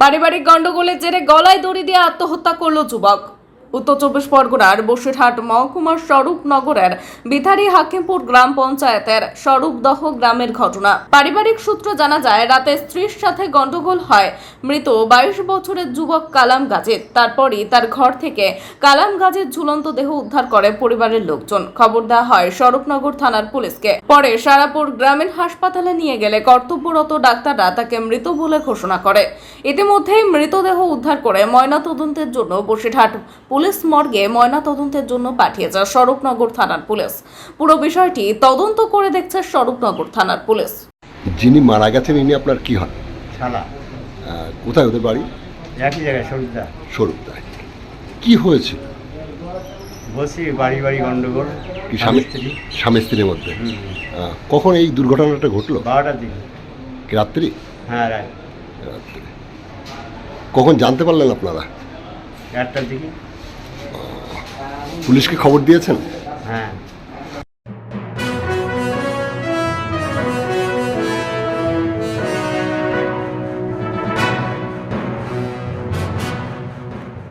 পারিবারিক গণ্ডগোলের জেরে গলায় দড়ি দিয়ে আত্মহত্যা করল যুবক। উত্তর চব্বিশ পরগনার বসিরহাট মহকুমার স্বরূপনগরের বিথারি হাকিমপুর গ্রাম পঞ্চায়েতের স্বরূপদহ গ্রামের ঘটনা। পারিবারিক সূত্র জানা যায়, রাতে স্ত্রীর সাথে গন্ডগোল হয়। মৃত বাইশ বছরের যুবক কালাম গাজীর। তারপরই তার ঘর থেকে কালাম গাজীর ঝুলন্ত দেহ উদ্ধার করে পরিবারের লোকজন। খবর দেওয়া হয়, স্বরূপনগর থানার পুলিশকে। পরে সারাপুর গ্রামীণ হাসপাতালে নিয়ে গেলে কর্তব্যরত ডাক্তাররা তাকে মৃত বলে ঘোষণা করে। ইতিমধ্যেই মৃতদেহ উদ্ধার করে ময়নাতদন্তের জন্য বসিরহাট পুলিশ মর্গে ময়নাতদন্তের জন্য পাঠিয়েছে স্বরূপনগর থানার পুলিশ। পুরো বিষয়টি তদন্ত করে দেখছে স্বরূপনগর থানার পুলিশ। যিনি মারা গেছেন ইনি আপনার কি হন? শালা কোথায় ওদের বাড়ি? একই জায়গায় সরুদা। স্বরূপদায় কি হয়েছে? বলছি বাড়ি বাড়ি গন্ডগোল। কি স্বামী স্ত্রী। স্বামী স্ত্রীর মধ্যে? আহ, কখন এই দুর্ঘটনাটা ঘটলো? বারোটার দিকে। কি রাত্রি? হ্যাঁ রাত। রাত্রি। কখন জানতে পারলেন আপনারা? একটার দিকে। পুলিশকে খবর দিয়েছেন? হ্যাঁ।